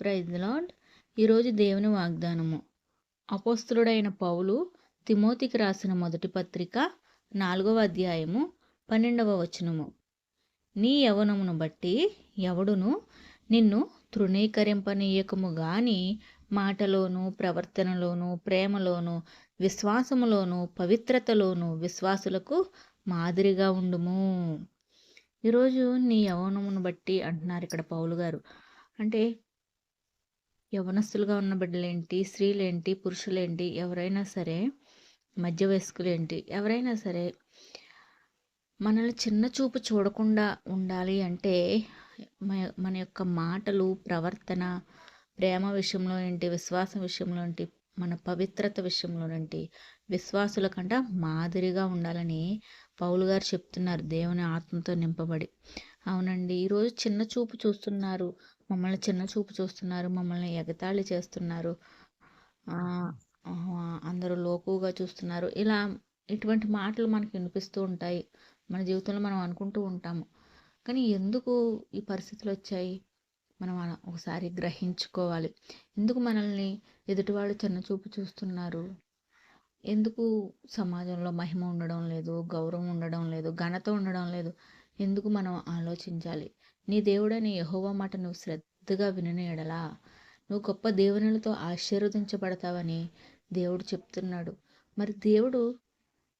Praise lord ఈరోజు దేవుని వాగ్దానము. అపోస్తుడైన పౌలు తిమోతికి రాసిన మొదటి పత్రిక నాలుగవ అధ్యాయము పన్నెండవ వచనము. నీ యవనమును బట్టి ఎవడును నిన్ను తృణీకరింపనీయకము గాని మాటలోను ప్రవర్తనలోను ప్రేమలోను విశ్వాసములోను పవిత్రతలోను విశ్వాసులకు మాదిరిగా ఉండుము. ఈరోజు నీ యవనమును బట్టి అంటున్నారు ఇక్కడ పౌలు గారు. అంటే యవనస్తులుగా ఉన్న బిడ్డలేంటి? స్త్రీలేంటి? పురుషులేంటి? ఎవరైనా సరే మధ్య వయస్కులేంటి? ఎవరైనా సరే మనల్ని చిన్న చూపు చూడకుండా ఉండాలి అంటే మన యొక్క మాటలు ప్రవర్తన ప్రేమ విషయంలో ఏంటి? విశ్వాసం విషయంలో ఏంటి? మన పవిత్రత విషయంలో ఏంటి? విశ్వాసుల కంట మాదిరిగా ఉండాలని పౌలు గారు చెప్తున్నారు దేవుని ఆత్మతో నింపబడి. అవునండి ఈరోజు చిన్న చూపు చూస్తున్నారు. మమ్మల్ని చిన్న చూపు చూస్తున్నారు మమ్మల్ని ఎగతాళి చేస్తున్నారు. అందరూ లోకుగా చూస్తున్నారు. ఇలా ఇటువంటి మాటలు మనకి వినిపిస్తూ ఉంటాయి. మన జీవితంలో మనం అనుకుంటూ ఉంటాము. కానీ ఎందుకు ఈ పరిస్థితులు వచ్చాయి? మనం ఒకసారి గ్రహించుకోవాలి. ఎందుకు మనల్ని ఎదుటివాళ్ళు చిన్న చూపు చూస్తున్నారు? ఎందుకు సమాజంలో మహిమ ఉండడం లేదు గౌరవం ఉండడం లేదు ఘనత ఉండడం లేదు? ఎందుకు మనం ఆలోచించాలి? నీ దేవుడని యహోవా మాట నువ్వు శ్రద్ధగా వినని ఎడలా? నువ్వు గొప్ప దేవునిలతో ఆశీర్వదించబడతావని దేవుడు చెప్తున్నాడు. మరి దేవుడు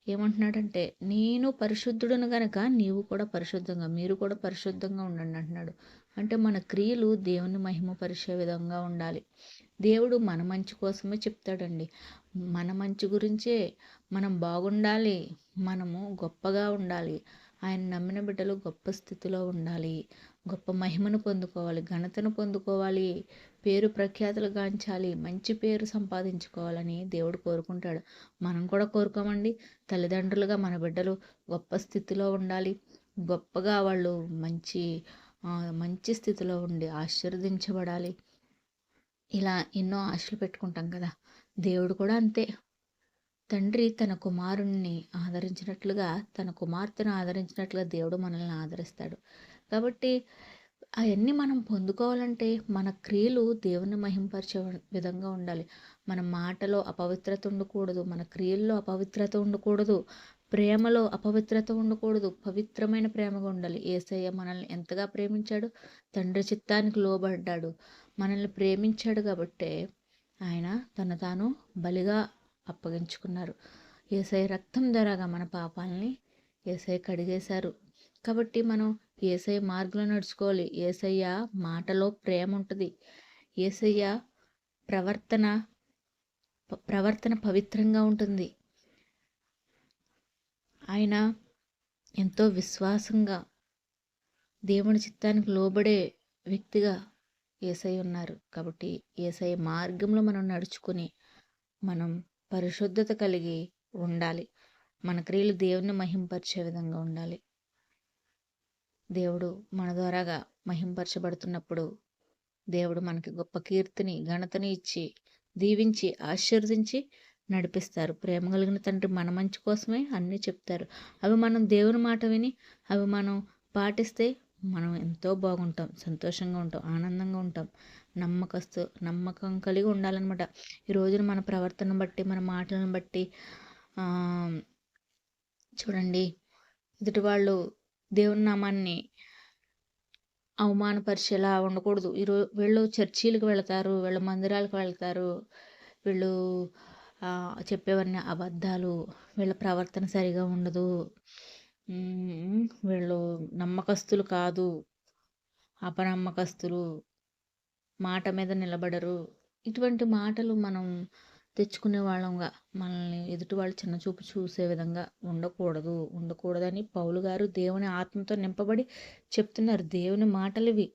ఏమంటున్నాడంటే నేను పరిశుద్ధుడును గనక నీవు కూడా పరిశుద్ధంగా మీరు కూడా పరిశుద్ధంగా ఉండండి అంటున్నాడు. అంటే మన క్రియలు దేవుని మహిమపరిచే విధంగా ఉండాలి. దేవుడు మన మంచి కోసమే చెప్తాడండి. మన మంచి గురించే మనం బాగుండాలి మనము గొప్పగా ఉండాలి ఆయన నమ్మిన బిడ్డలు గొప్ప స్థితిలో ఉండాలి గొప్ప మహిమను పొందుకోవాలి ఘనతను పొందుకోవాలి పేరు ప్రఖ్యాతులు గాంచాలి మంచి పేరు సంపాదించుకోవాలని దేవుడు కోరుకుంటాడు. మనం కూడా కోరుకోమండి. తల్లిదండ్రులుగా మన బిడ్డలు గొప్ప స్థితిలో ఉండాలి. గొప్పగా వాళ్ళు మంచి మంచి స్థితిలో ఉండి ఆశీర్వదించబడాలి. ఇలా ఎన్నో ఆశలు పెట్టుకుంటాం కదా. దేవుడు కూడా అంతే. తండ్రి తన కుమారుణ్ణి ఆదరించినట్లుగా తన కుమార్తెను ఆదరించినట్లుగా దేవుడు మనల్ని ఆదరిస్తాడు. కాబట్టి అవన్నీ మనం పొందుకోవాలంటే మన క్రియలు దేవుని మహింపరిచే విధంగా ఉండాలి. మన మాటలో అపవిత్రత ఉండకూడదు మన క్రియల్లో అపవిత్రత ఉండకూడదు ప్రేమలో అపవిత్రత ఉండకూడదు పవిత్రమైన ప్రేమగా ఉండాలి. ఏసయ్య మనల్ని ఎంతగా ప్రేమించాడు? తండ్రి చిత్తానికి లోబడ్డాడు. మనల్ని ప్రేమించాడు కాబట్టే ఆయన తను తాను బలిగా అప్పగించుకున్నారు. ఏసై రక్తం ద్వారాగా మన పాపాలని ఏసై కడిగేశారు. కాబట్టి మనం ఏసై మార్గంలో నడుచుకోవాలి. ఏసయ్య మాటలో ప్రేమ ఉంటుంది. ఏసయ్య ప్రవర్తన ప్రవర్తన పవిత్రంగా ఉంటుంది. ఆయన ఎంతో విశ్వాసంగా దేవుని చిత్తానికి లోబడే వ్యక్తిగా ఏసై ఉన్నారు. కాబట్టి ఏసై మార్గంలో మనం నడుచుకుని మనం పరిశుద్ధత కలిగి ఉండాలి. మన క్రియలు దేవుని మహింపరిచే విధంగా ఉండాలి. దేవుడు మన ద్వారాగా మహింపరచబడుతున్నప్పుడు దేవుడు మనకి గొప్ప కీర్తిని ఘనతని ఇచ్చి దీవించి ఆశీర్వదించి నడిపిస్తారు. ప్రేమ కలిగిన తండ్రి మన మంచి కోసమే అన్నీ చెప్తారు. అవి మనం దేవుని మాట విని అవి మనం పాటిస్తే మనం ఎంతో బాగుంటాం సంతోషంగా ఉంటాం ఆనందంగా ఉంటాం. నమ్మకస్తు నమ్మకం కలిగి ఉండాలన్నమాట. ఈ రోజున మన ప్రవర్తన బట్టి మన మాటలను బట్టి చూడండి ఎదుటి వాళ్ళు దేవుని నామాన్ని అవమానపరిచేలా ఉండకూడదు. ఈరోజు వీళ్ళు చర్చీలకు వెళతారు వీళ్ళు మందిరాలకు వెళ్తారు వీళ్ళు చెప్పేవన్నీ అబద్ధాలు వీళ్ళ ప్రవర్తన సరిగా ఉండదు. వీళ్ళు నమ్మకస్తులు కాదు అపనమ్మకస్తులు. మాట మీద నిలబడరు. ఇటువంటి మాటలు మనం తెచ్చుకునే వాళ్ళంగా మనల్ని ఎదుటి వాళ్ళు చిన్న చూపు చూసే విధంగా ఉండకూడదు ఉండకూడదని పౌలు గారు దేవుని ఆత్మతో నింపబడి చెప్తున్నారు. దేవుని మాటలు ఇవి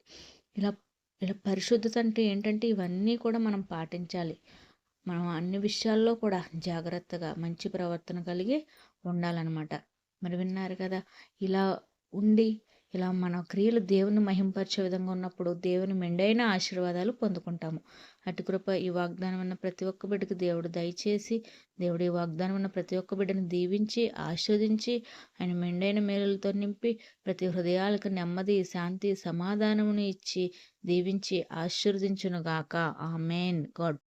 ఇలా ఇలా పరిశుద్ధత అంటే ఏంటంటే ఇవన్నీ కూడా మనం పాటించాలి. మనం అన్ని విషయాల్లో కూడా జాగ్రత్తగా మంచి ప్రవర్తన కలిగి ఉండాలన్నమాట. మరి విన్నారు కదా ఇలా ఉండి ఇలా మన క్రియలు దేవుని మహింపరిచే విధంగా ఉన్నప్పుడు దేవుని మెండైన ఆశీర్వాదాలు పొందుకుంటాము. అటు కృప ఈ వాగ్దానం ఉన్న ప్రతి ఒక్క బిడ్డకు దేవుడు దయచేసి దేవుడు ఈ వాగ్దానం ఉన్న ప్రతి ఒక్క బిడ్డను దీవించి ఆస్వాదించి ఆయన మెండైన మేలులతో నింపి ప్రతి హృదయాలకు నెమ్మది శాంతి సమాధానమును ఇచ్చి దీవించి ఆశీర్వదించునుగాక. ఆమెన్. గాడ్